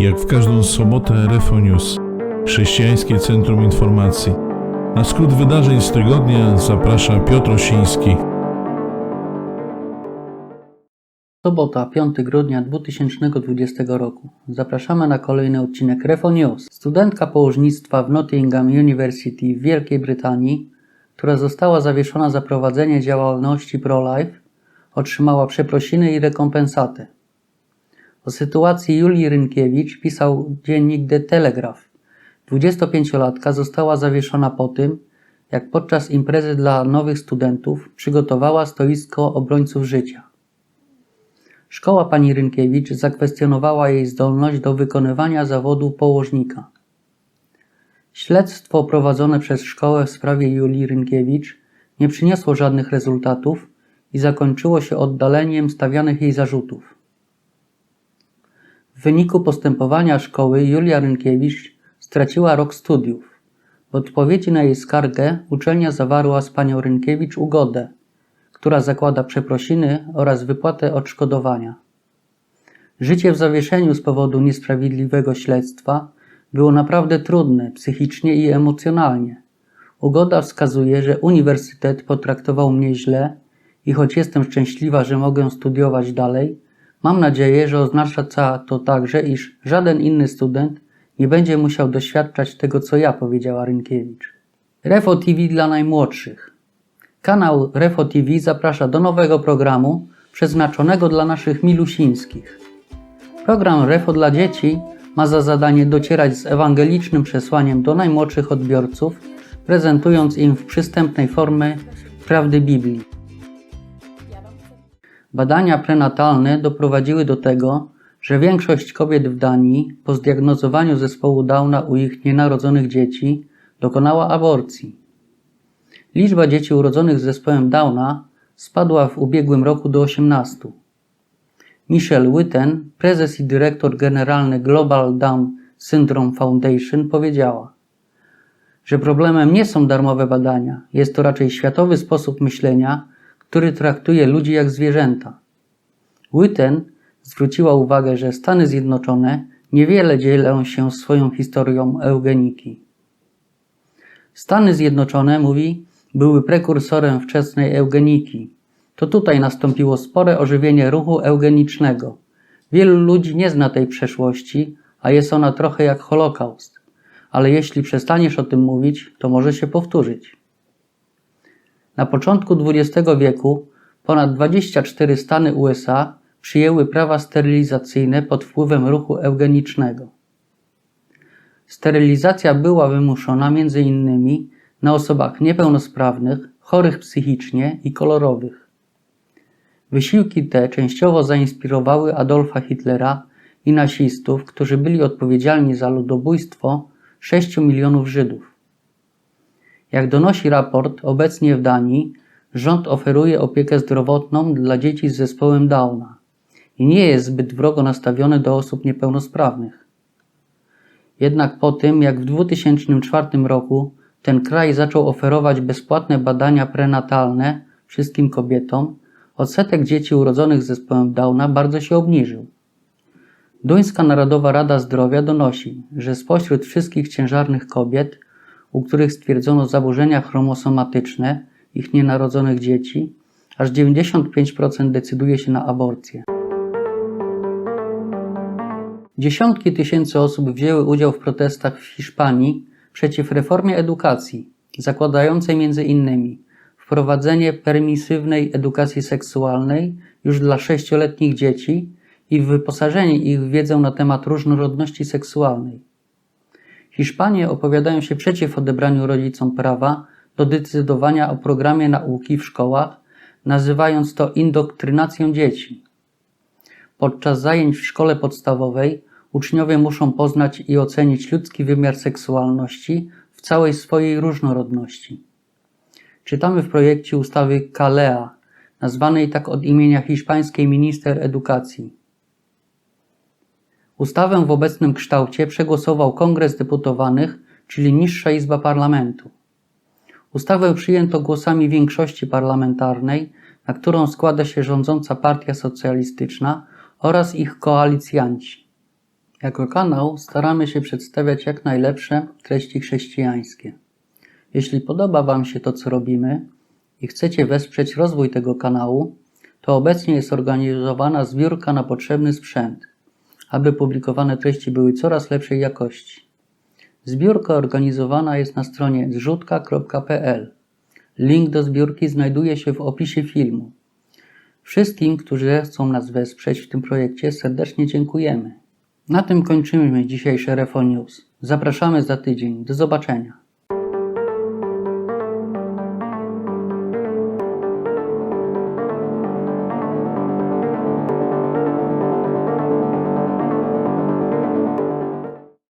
Jak w każdą sobotę Refo News, chrześcijańskie centrum informacji. Na skrót wydarzeń z tygodnia zaprasza Piotr Osiński. Sobota, 5 grudnia 2020 roku. Zapraszamy na kolejny odcinek Refo News. Studentka położnictwa w Nottingham University w Wielkiej Brytanii, która została zawieszona za prowadzenie działalności pro-life, otrzymała przeprosiny i rekompensatę. O sytuacji Julii Rynkiewicz pisał dziennik The Telegraph. 25-latka została zawieszona po tym, jak podczas imprezy dla nowych studentów przygotowała stoisko obrońców życia. Szkoła pani Rynkiewicz zakwestionowała jej zdolność do wykonywania zawodu położnika. Śledztwo prowadzone przez szkołę w sprawie Julii Rynkiewicz nie przyniosło żadnych rezultatów i zakończyło się oddaleniem stawianych jej zarzutów. W wyniku postępowania szkoły Julia Rynkiewicz straciła rok studiów. W odpowiedzi na jej skargę uczelnia zawarła z panią Rynkiewicz ugodę, która zakłada przeprosiny oraz wypłatę odszkodowania. Życie w zawieszeniu z powodu niesprawiedliwego śledztwa było naprawdę trudne psychicznie i emocjonalnie. Ugoda wskazuje, że uniwersytet potraktował mnie źle i choć jestem szczęśliwa, że mogę studiować dalej, mam nadzieję, że oznacza to także, iż żaden inny student nie będzie musiał doświadczać tego, co ja, powiedziała Rynkiewicz. Refo TV dla najmłodszych. Kanał Refo TV zaprasza do nowego programu przeznaczonego dla naszych milusińskich. Program Refo dla dzieci ma za zadanie docierać z ewangelicznym przesłaniem do najmłodszych odbiorców, prezentując im w przystępnej formie prawdy Biblii. Badania prenatalne doprowadziły do tego, że większość kobiet w Danii po zdiagnozowaniu zespołu Downa u ich nienarodzonych dzieci dokonała aborcji. Liczba dzieci urodzonych z zespołem Downa spadła w ubiegłym roku do 18. Michelle Witten, prezes i dyrektor generalny Global Down Syndrome Foundation, powiedziała, że problemem nie są darmowe badania, jest to raczej światowy sposób myślenia, który traktuje ludzi jak zwierzęta. Witten zwróciła uwagę, że Stany Zjednoczone niewiele dzielą się swoją historią eugeniki. Stany Zjednoczone, mówi, były prekursorem wczesnej eugeniki. To tutaj nastąpiło spore ożywienie ruchu eugenicznego. Wielu ludzi nie zna tej przeszłości, a jest ona trochę jak Holokaust. Ale jeśli przestaniesz o tym mówić, to może się powtórzyć. Na początku XX wieku ponad 24 stany USA przyjęły prawa sterylizacyjne pod wpływem ruchu eugenicznego. Sterylizacja była wymuszona m.in. na osobach niepełnosprawnych, chorych psychicznie i kolorowych. Wysiłki te częściowo zainspirowały Adolfa Hitlera i nazistów, którzy byli odpowiedzialni za ludobójstwo 6 milionów Żydów. Jak donosi raport, obecnie w Danii rząd oferuje opiekę zdrowotną dla dzieci z zespołem Downa i nie jest zbyt wrogo nastawiony do osób niepełnosprawnych. Jednak po tym, jak w 2004 roku ten kraj zaczął oferować bezpłatne badania prenatalne wszystkim kobietom, odsetek dzieci urodzonych z zespołem Downa bardzo się obniżył. Duńska Narodowa Rada Zdrowia donosi, że spośród wszystkich ciężarnych kobiet u których stwierdzono zaburzenia chromosomatyczne ich nienarodzonych dzieci, aż 95% decyduje się na aborcję. Dziesiątki tysięcy osób wzięły udział w protestach w Hiszpanii przeciw reformie edukacji, zakładającej między innymi wprowadzenie permisywnej edukacji seksualnej już dla sześcioletnich dzieci i wyposażenie ich w wiedzę na temat różnorodności seksualnej. Hiszpanie opowiadają się przeciw odebraniu rodzicom prawa do decydowania o programie nauki w szkołach, nazywając to indoktrynacją dzieci. Podczas zajęć w szkole podstawowej uczniowie muszą poznać i ocenić ludzki wymiar seksualności w całej swojej różnorodności. Czytamy w projekcie ustawy Kalea, nazwanej tak od imienia hiszpańskiej minister edukacji. Ustawę w obecnym kształcie przegłosował Kongres Deputowanych, czyli niższa izba parlamentu. Ustawę przyjęto głosami większości parlamentarnej, na którą składa się rządząca Partia Socjalistyczna oraz ich koalicjanci. Jako kanał staramy się przedstawiać jak najlepsze treści chrześcijańskie. Jeśli podoba Wam się to, co robimy i chcecie wesprzeć rozwój tego kanału, to obecnie jest organizowana zbiórka na potrzebny sprzęt, aby publikowane treści były coraz lepszej jakości. Zbiórka organizowana jest na stronie zrzutka.pl. Link do zbiórki znajduje się w opisie filmu. Wszystkim, którzy chcą nas wesprzeć w tym projekcie, serdecznie dziękujemy. Na tym kończymy dzisiejsze Refo News. Zapraszamy za tydzień. Do zobaczenia.